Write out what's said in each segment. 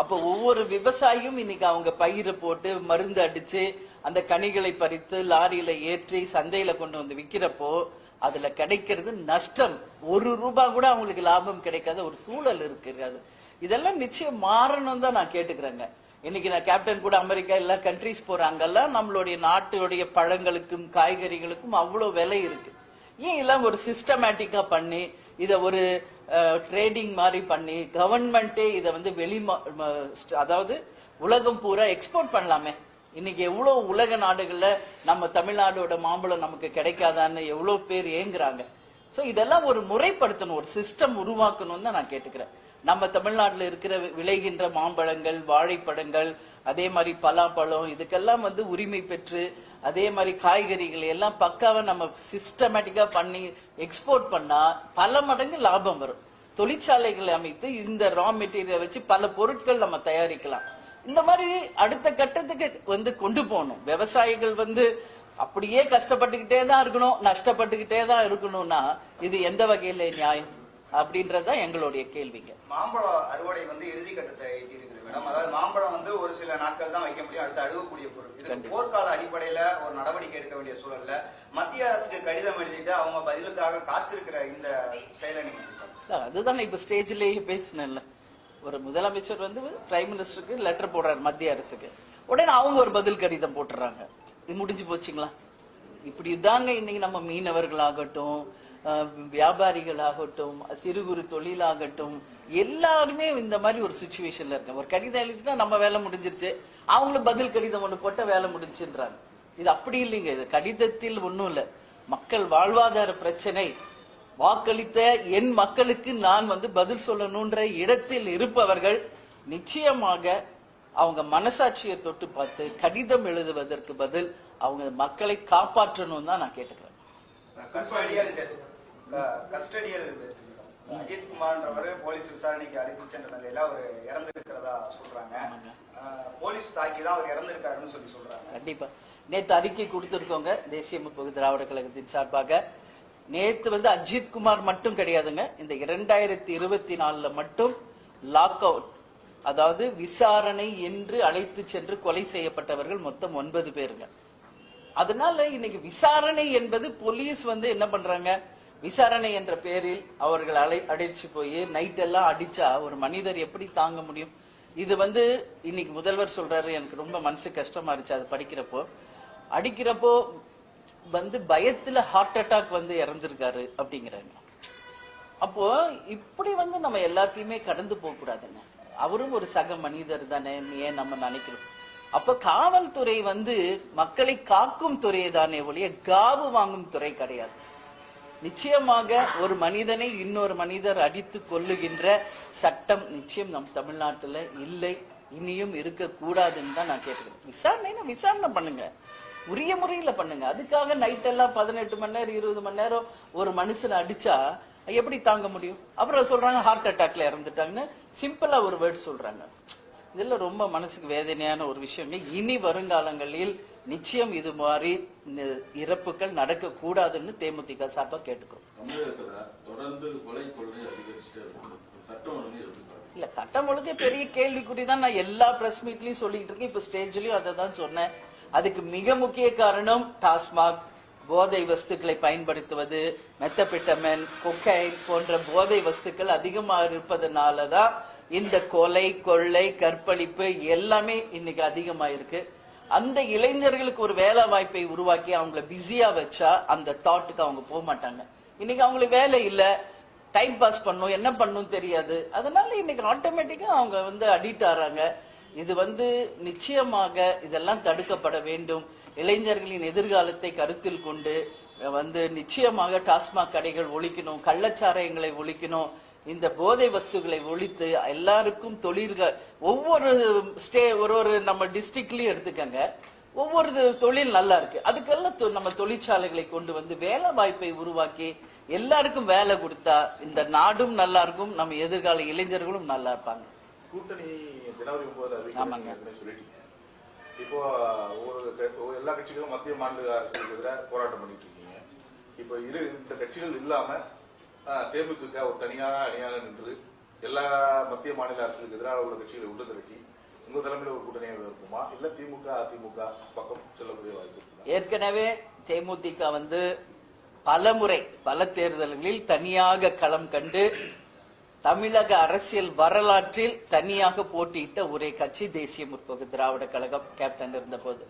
அப்ப ஒவ்வொரு விவசாயியும் இன்னைக்கு அவங்க பயிரை போட்டு மருந்து அடிச்சு அந்த கனிகளை பறித்து லாரியில ஏற்றி சந்தையில கொண்டு வந்து விக்கிறப்போ அதுல கிடைக்கிறது நஷ்டம். ஒரு ரூபாய் கூட அவங்களுக்கு லாபம் கிடைக்காத ஒரு சூழல் இருக்கு இதெல்லாம் நிச்சயம் மாறணும் தான் நான் கேட்டுக்கிறேங்க. இன்னைக்கு நான் கேப்டன் கூட அமெரிக்கா எல்லா கண்ட்ரிஸ் போறாங்கல்லாம் நம்மளுடைய நாட்டுடைய பழங்களுக்கும் காய்கறிகளுக்கும் அவ்வளவு விலை இருக்கு. ஏன் எல்லாம் ஒரு சிஸ்டமேட்டிக்கா பண்ணி இத ஒரு ட்ரேடிங் மாதிரி பண்ணி கவர்மெண்டே இதை வந்து வெளி அதாவது உலகம் பூரா எக்ஸ்போர்ட் பண்ணலாமே. இன்னைக்கு எவ்வளோ உலக நாடுகளில் நம்ம தமிழ்நாடோட மாம்பழம் நமக்கு கிடைக்காதான்னு எவ்வளோ பேர் ஏங்குறாங்க. ஸோ இதெல்லாம் ஒரு முறைப்படுத்தணும் ஒரு சிஸ்டம் உருவாக்கணும்னு தான் நான் கேட்டுக்கிறேன். நம்ம தமிழ்நாட்டில் இருக்கிற விளைகின்ற மாம்பழங்கள் வாழைப்பழங்கள் அதே மாதிரி பலாப்பழம் இதுக்கெல்லாம் வந்து உரிமை பெற்று அதே மாதிரி காய்கறிகள் எல்லாம் பக்காவை நம்ம சிஸ்டமேட்டிக்கா பண்ணி எக்ஸ்போர்ட் பண்ணா பல மடங்கு லாபம் வரும். தொழிற்சாலைகளை அமைத்து இந்த ரா மெட்டீரியல் வச்சு பல பொருட்கள் நம்ம தயாரிக்கலாம். இந்த மாதிரி அடுத்த கட்டத்துக்கு வந்து கொண்டு போகணும். விவசாயிகள் வந்து அப்படியே கஷ்டப்பட்டுக்கிட்டே தான் இருக்கணும் நஷ்டப்பட்டுக்கிட்டே தான் இருக்கணும்னா இது எந்த வகையில நியாயம்? அப்படின்றதுதான் எங்களுடைய கேள்விங்க. மாம்பழம் அறுவடை வந்து இறுதி கட்டத்தை மேடம். அதாவது மாம்பழம் வந்து ஒரு சில நாட்கள் தான் வைக்க முடியும் அடுத்து அழுகக்கூடிய பொருள். இது. போர்க்கால அடிப்படையில ஒரு நடவடிக்கை எடுக்க வேண்டிய சூழல்ல மத்திய அரசுக்கு கடிதம் எழுதிட்டு அவங்க பதிலுக்காக காத்திருக்கிற இந்த செயலை நீங்க அதுதான் இப்ப ஸ்டேஜ்லயே பேசினேன்ல. ஒரு முதலமைச்சர் வந்து பிரைம் மினிஸ்டருக்கு லெட்டர் போடுறாரு மத்திய அரசுக்கு. உடனே அவங்க ஒரு பதில் கடிதம் போட்டுறாங்க. இது முடிஞ்சு போச்சுங்களா? இப்படி தாங்க இன்னைக்கு நம்ம மீனவர்களாகட்டும் வியாபாரிகளாகட்டும் சிறு குறு தொழிலாகட்டும் எல்லாருமே இந்த மாதிரி ஒரு சுச்சுவேஷன்ல இருக்காங்க. ஒரு கடிதம் எழுதிட்டா நம்ம வேலை முடிஞ்சிருச்சு. அவங்களும் பதில் கடிதம் ஒன்று போட்ட வேலை முடிஞ்சுன்றாங்க. இது அப்படி இல்லைங்க. இது கடிதத்தில் ஒன்றும் இல்லை. மக்கள் வாழ்வாதார பிரச்சனை. வாக்களித்த என் மக்களுக்கு நான் வந்து பதில் சொல்லணும்ன்ற இடத்தில் இருப்பவர்கள் நிச்சயமாக அவங்க மனசாட்சியை தொட்டு பார்த்து கடிதம் எழுதுவதற்கு பதில் அவங்க மக்களை காப்பாற்றணும் தான் நான் கேட்டுக்கிறேன். கஸ்டடியல் டெத் கஸ்டடியல் அஜித் குமார்ன்றவர் போலீஸ் விசாரணைக்கு அழைத்து சென்ற நிலையில அவர் இறந்திருக்கிறதா சொல்றாங்க. போலீஸ் தாக்கி தான் அவர் இறந்திருக்காருன்னு சொல்லி சொல்றாங்க. கண்டிப்பா. நேத்து அறிக்கை கொடுத்திருக்கோங்க தேசிய முற்போக்கு திராவிட கழகத்தின் சார்பாக. நேத்து வந்து அஜித் குமார் மட்டும் கிடையாதுங்க இந்த இரண்டாயிரத்தி இருபத்தி நாலுல மட்டும் லாக் அவுட் அதாவது விசாரணை என்று அழைத்து சென்று கொலை செய்யப்பட்டவர்கள் மொத்தம் ஒன்பது பேருங்க. அதனால இன்னைக்கு விசாரணை என்பது போலீஸ் வந்து என்ன பண்றாங்க விசாரணை என்ற பேரில் அவர்கள் அலை அடிச்சு போய் நைட் எல்லாம் அடிச்சா ஒரு மனிதர் எப்படி தாங்க முடியும்? இது வந்து இன்னைக்கு முதல்வர் சொல்றாரு எனக்கு ரொம்ப மனசு கஷ்டமா இருந்துச்சு அது படிக்கிறப்போ. அடிக்கிறப்போ வந்து பயத்துல ஹார்ட் அட்டாக் வந்து இறந்திருக்காரு அப்படிங்கிறாங்க. அப்போ இப்படி வந்து நம்ம எல்லாத்தையுமே கடந்து போக கூடாதுங்க. அவரும் ஒரு சக மனிதர் தானே ஏன் நம்ம நினைக்கிறோம் அப்ப காவல்துறை வந்து மக்களை காக்கும் துறை தானே ஒழிய காவு வாங்கும் துறை கிடையாது. நிச்சயமாக ஒரு மனிதனை இன்னொரு மனிதர் அடித்து கொள்ளுகின்ற சட்டம் நிச்சயம் நம் தமிழ்நாட்டில் இல்லை. இனியும் இருக்கக்கூடாதுன்னு தான் நான் கேட்டுக்கிறேன். விசாரணைனா விசாரணை பண்ணுங்க. உரிய முறையில் பண்ணுங்க. அதுக்காக நைட்டெல்லாம் பதினெட்டு மணி நேரம் இருபது மணி நேரம் ஒரு மனுஷனை அடிச்சா எப்படி தாங்க முடியும்? அப்புறம் சொல்றாங்க ஹார்ட் அட்டாக்ல இறந்துட்டாங்கன்னு சிம்பிளா ஒரு வேர்ட் சொல்றாங்க. இதெல்லாம் ரொம்ப மனசுக்கு வேதனையான ஒரு விஷயங்க. இனி வருங்காலங்களில் நிச்சயம் இது மாதிரி இறப்புகள் நடக்க கூடாதுன்னு தேமுதிக சார்பா கேட்டுக்கிறோம் இல்ல சட்டம் ஒழுங்கு பெரிய கேள்விக்குறி தான் நான் எல்லா பிரஸ் மீட்லயும் சொல்லிட்டு இருக்கேன். இப்ப ஸ்டேஜ்லயும் அதை தான் சொன்னேன். அதுக்கு மிக முக்கிய காரணம் டாஸ்மாக் போதை வஸ்துக்களை பயன்படுத்துவது மெத்தபிட்டமின் கொக்கைன் போன்ற போதை வஸ்துக்கள் அதிகமாக இருப்பதனால தான் இந்த கொலை கொள்ளை கற்பழிப்பு எல்லாமே இன்னைக்கு அதிகமா இருக்கு அந்த இளைஞர்களுக்கு ஒரு வேலை வாய்ப்பை உருவாக்கி அவங்கள பிஸியா வச்சா அந்த தாட்டுக்கு அவங்க போக மாட்டாங்க. இன்னைக்கு அவங்களுக்கு வேலை இல்ல டைம் பாஸ் பண்ணும் என்ன பண்ணும் தெரியாது. அதனால இன்னைக்கு ஆட்டோமேட்டிக்கா அவங்க வந்து அடிக்ட் ஆறாங்க. இது வந்து நிச்சயமாக இதெல்லாம் தடுக்கப்பட வேண்டும். இளைஞர்களின் எதிர்காலத்தை கருத்தில் கொண்டு வந்து நிச்சயமாக டாஸ்மாக் கடைகள் ஒழிக்கணும் கள்ளச்சாராயங்களை ஒழிக்கணும் இந்த போதை வஸ்துகளை ஒழித்து எல்லாருக்கும் தொழில்கள் ஒவ்வொரு ஸ்டே ஒரு ஒரு நம்ம டிஸ்ட்ரிக்ட்லயும் எடுத்துக்கங்க. ஒவ்வொரு தொழில் நல்லா இருக்கு. அதுக்கெல்லாம் நம்ம தொழிற்சாலைகளை கொண்டு வந்து வேலை வாய்ப்பை உருவாக்கி எல்லாருக்கும் வேலை கொடுத்தா இந்த நாடும் நல்லா இருக்கும் நம்ம எதிர்கால இளைஞர்களும் நல்லா இருப்பாங்க. கூட்டணி ஜனவரி ஒன்பதுல ஆமாங்க. இப்போ ஒரு எல்லா கட்சிகளும் மத்திய மாநில அரசுக்கு எதிராக போராட்டம் பண்ணிட்டு இருக்கீங்க. இப்போ இரு இந்த கட்சிகள் இல்லாம தேமுதிக ஒரு தனியாக அணியாக நின்று எல்லா மத்திய மாநில அரசுகளுக்கு எதிராக உள்ள கட்சிகளை விட்டு திரட்டி உங்க தலைமையில் ஒரு கூட்டணி இருக்குமா இல்ல திமுக அதிமுக பக்கம் செல்லக்கூடிய வாய்ப்பு ஏற்கனவே தேமுதிக வந்து பலமுறை பல தேர்தல்களில் தனியாக களம் கண்டு தமிழக அரசியல் வரலாற்றில் தனியாக போட்டியிட்ட ஒரே கட்சி தேசிய முற்போக்கு திராவிட கழகம் கேப்டன் இருந்தபோது.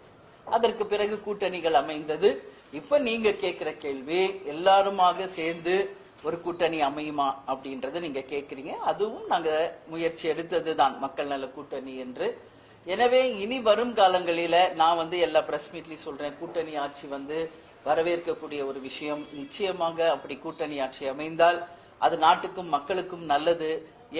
அதற்கு பிறகு கூட்டணிகள் அமைந்தது. இப்ப நீங்க கேட்கிற கேள்வி எல்லாருமாக சேர்ந்து ஒரு கூட்டணி அமையுமா அப்படின்றத நீங்க கேக்குறீங்க. அதுவும் நாங்க முயற்சி எடுத்தது தான் மக்கள் நல கூட்டணி என்று. எனவே இனி வரும் காலங்களில நான் வந்து எல்லா பிரஸ் மீட்லயும் சொல்றேன். கூட்டணி ஆட்சி வந்து வரவேற்கக்கூடிய ஒரு விஷயம். நிச்சயமாக அப்படி கூட்டணி ஆட்சி அமைந்தால் அது நாட்டுக்கும் மக்களுக்கும் நல்லது.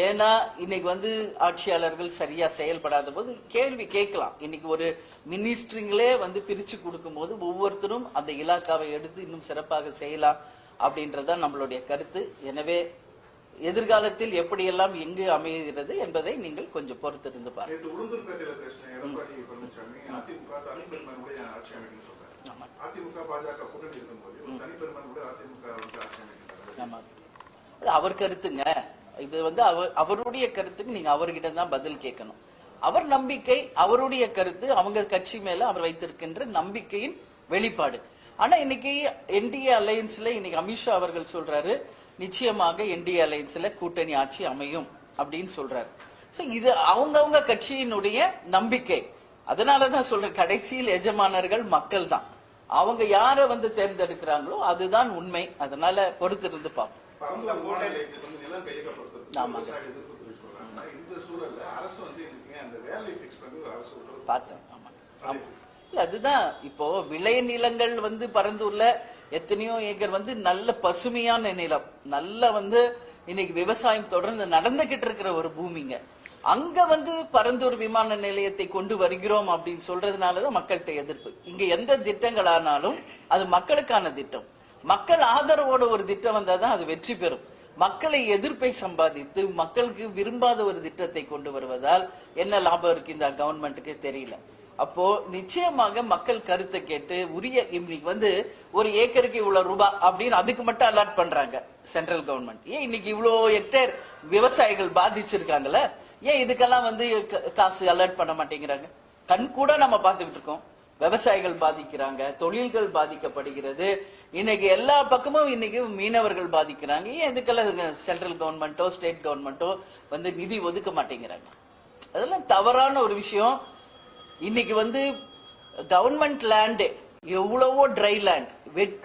ஏன்னா இன்னைக்கு வந்து ஆட்சியாளர்கள் சரியா செயல்படாத போது கேள்வி கேட்கலாம். இன்னைக்கு ஒரு மினிஸ்ட்ரிங்களே வந்து பிரிச்சு கொடுக்கும்போது ஒவ்வொருத்தரும் அந்த இலாக்காவை எடுத்து இன்னும் சிறப்பாக செய்யலாம். அப்படின்றதுதான் நம்மளுடைய கருத்து. எனவே எதிர்காலத்தில் எப்படியெல்லாம் எங்கு அமைகிறது என்பதை நீங்கள் கொஞ்சம் பொறுத்திருந்து அது அவர் கருத்துங்க. இது வந்து அவர் அவருடைய கருத்துக்கு நீங்க அவர்கிட்ட தான் பதில் கேட்கணும். அவர் நம்பிக்கை அவருடைய கருத்து அவங்க கட்சி மேல அவர் வைத்திருக்கின்ற நம்பிக்கையின் வெளிப்பாடு. ஆனா இன்னைக்கு என்டிஏ அலையன்ஸ்ல இன்னைக்கு அமித்ஷா அவர்கள் சொல்றாரு நிச்சயமாக என்டிஏ அலையன்ஸ்ல கூட்டணி ஆட்சி அமையும் அப்படின்னு சொல்றாரு. சோ இது அவங்கவங்க கட்சியினுடைய நம்பிக்கை. அதனாலதான் சொல்றேன் கடைசியில் எஜமானர்கள் மக்கள் தான். அவங்க யார வந்து தேர்ந்தெடுக்கிறாங்களோ அதுதான் உண்மை. அதனால பொறுத்திருந்து பார்ப்போம். நிலம் கையகப்படுத்துறது ஆமாங்க. அதுதான் இப்போ விளை நிலங்கள் வந்து பரந்தூர்ல எத்தனையோ ஏக்கர் வந்து நல்ல பசுமையான நிலம். நல்ல வந்து இன்னைக்கு விவசாயம் தொடர்ந்து நடந்துகிட்டு இருக்கிற ஒரு பூமிங்க. அங்க வந்து பரந்தூர் விமான நிலையத்தை கொண்டு வருகிறோம் அப்படின்னு சொல்றதுனாலதான் மக்கள்கிட்ட எதிர்ப்பு. இங்க எந்த திட்டங்கள் ஆனாலும் அது மக்களுக்கான திட்டம். மக்கள் ஆதரவோட ஒரு திட்டம் வந்தாதான் அது வெற்றி பெறும். மக்களை எதிர்ப்பை சம்பாதித்து மக்களுக்கு விரும்பாத ஒரு திட்டத்தை கொண்டு வருவதால் என்ன லாபம் இருக்கு இந்த கவர்மெண்ட்டுக்கு தெரியல. அப்போ நிச்சயமாக மக்கள் கருத்தை கேட்டு உரிய இன்னைக்கு வந்து ஒரு ஏக்கருக்கு இவ்வளவு ரூபாய் அப்படின்னு அதுக்கு மட்டும் அலாட் பண்றாங்க சென்ட்ரல் கவர்மெண்ட் ஏன் இன்னைக்கு இவ்வளோ ஹெக்டேர் விவசாயிகள் பாதிச்சிருக்காங்கல்ல? ஏன் இதுக்கெல்லாம் வந்து காசு அலர்ட் பண்ண மாட்டேங்கிறாங்க? கண் கூட நம்ம பார்த்துக்கிட்டு இருக்கோம். விவசாயிகள் பாதிக்கிறாங்க தொழில்கள் பாதிக்கப்படுகிறது. இன்னைக்கு எல்லா பக்கமும் இன்னைக்கு மீனவர்கள் பாதிக்கிறாங்க. ஏன் இதுக்கெல்லாம் சென்ட்ரல் கவர்மெண்ட்டோ ஸ்டேட் கவர்மெண்ட்டோ வந்து நிதி ஒதுக்க மாட்டேங்கிறாங்க? அதெல்லாம் தவறான ஒரு விஷயம். இன்னைக்கு வந்து கவர்மெண்ட் லேண்டு எவ்வளவோ ட்ரை லேண்ட்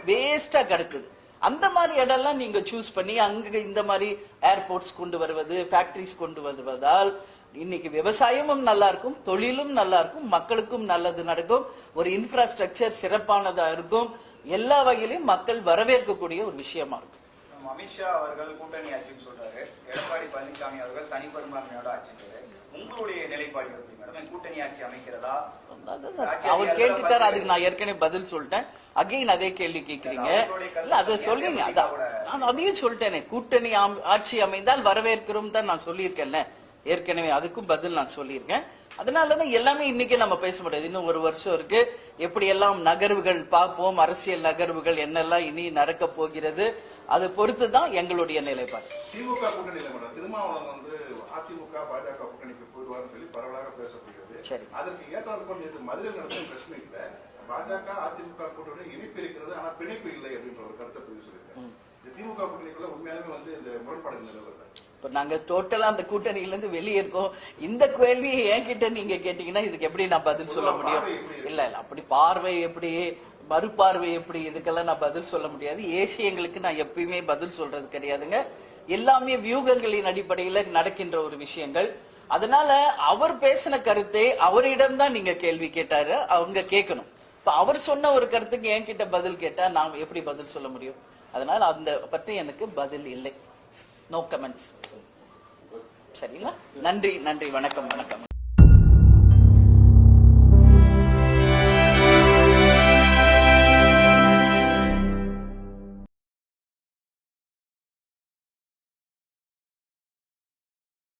வேஸ்டா கிடக்குது. அந்த மாதிரி இடம்லாம் நீங்க சூஸ் பண்ணி அங்க இந்த மாதிரி ஏர்போர்ட்ஸ் கொண்டு வருவது ஃபேக்டரிஸ் கொண்டு வருவதால் இன்னைக்கு விவசாயமும் நல்லா இருக்கும் தொழிலும் நல்லா இருக்கும் மக்களுக்கும் நல்லது நடக்கும் ஒரு இன்ஃப்ராஸ்ட்ரக்சர் சிறப்பானதா இருக்கும். எல்லா வகையிலும் மக்கள் வரவேற்கக்கூடிய ஒரு விஷயமா இருக்கும். அமித்ஷா அவர்கள் கூட்டணி ஆட்சின்னு சொல்றாரு. எடப்பாடி பழனிசாமி அவர்கள் தனிப்பெரும்பான்மையோட ஆட்சின்றாரு உங்களுடைய நிலைப்பாடு எப்படி மேடம்? கூட்டணி ஆட்சி அமைக்கிறதா? அவர் கேட்டுட்டாரு அதுக்கு நான் ஏற்கனவே பதில் சொல்லிட்டேன். அகைன் அதே கேள்வி கருத்து இல்ல அதை. சொல்றீங்க அதான். நான் அதையும் சொல்லிட்டேனே. கூட்டணி ஆட்சி அமைந்தால் வரவேற்கிறோம் தான் நான் சொல்லியிருக்கேன்ல. ஏற்கனவே அதுக்கும் பதில் நான் சொல்லியிருக்கேன். அதனாலதான் எல்லாமே இன்னைக்கு நம்ம பேச முடியாது. இன்னும் ஒரு வருஷம் இருக்கு. எப்படி எல்லாம் நகர்வுகள் பார்ப்போம். அரசியல் நகர்வுகள் என்னெல்லாம் இனி நடக்க போகிறது. அதை பொறுத்து தான் எங்களுடைய நிலைப்பாடு. திமுக கூட்டணியில மேடம் திருமாவளவன் வந்து அதிமுக பாஜக கூட்டணிக்கு போயிடுவார்னு சொல்லி பரவலாக பேசப்படுகிறது சரி. அதற்கு ஏற்றாது போல் நேற்று மதுரையில் நடந்த பிரஸ் மீட்ல பாஜக அதிமுக கூட்டணி இனிப்பு இருக்கிறது ஆனா பிணைப்பு இல்லை அப்படின்ற ஒரு கருத்தை பதிவு சொல்லியிருக்காங்க இந்த திமுக கூட்டணிக்குள்ள உண்மையாலுமே வந்து இந்த முரண்பாடு நிலவுறது. இப்ப நாங்க டோட்டலா அந்த கூட்டணியில இருந்து வெளியே இருக்கோம். இந்த கேள்வியை என்கிட்ட நீங்க கேட்டீங்கன்னா இதுக்கு எப்படி நான் பதில் சொல்ல முடியும்? இல்ல இல்ல அப்படி பார்வை எப்படி மறுபார்வை எப்படி இதுக்கெல்லாம் நான் பதில் சொல்ல முடியாது. ஏசியங்களுக்கு நான் எப்பயுமே பதில் சொல்றது கிடையாதுங்க. எல்லாமே வியூகங்களின் அடிப்படையில நடக்கின்ற ஒரு விஷயங்கள். அதனால அவர் பேசின கருத்தை அவரிடம் தான் நீங்க கேள்வி கேட்டாரு அவங்க கேட்கணும். இப்ப அவர் சொன்ன ஒரு கருத்துக்கு என்கிட்ட பதில் கேட்டா நான் எப்படி பதில் சொல்ல முடியும்? அதனால அந்த பற்றி எனக்கு பதில் இல்லை. நோ கமெண்ட்ஸ் சரிங்களா? நன்றி நன்றி. வணக்கம் வணக்கம்.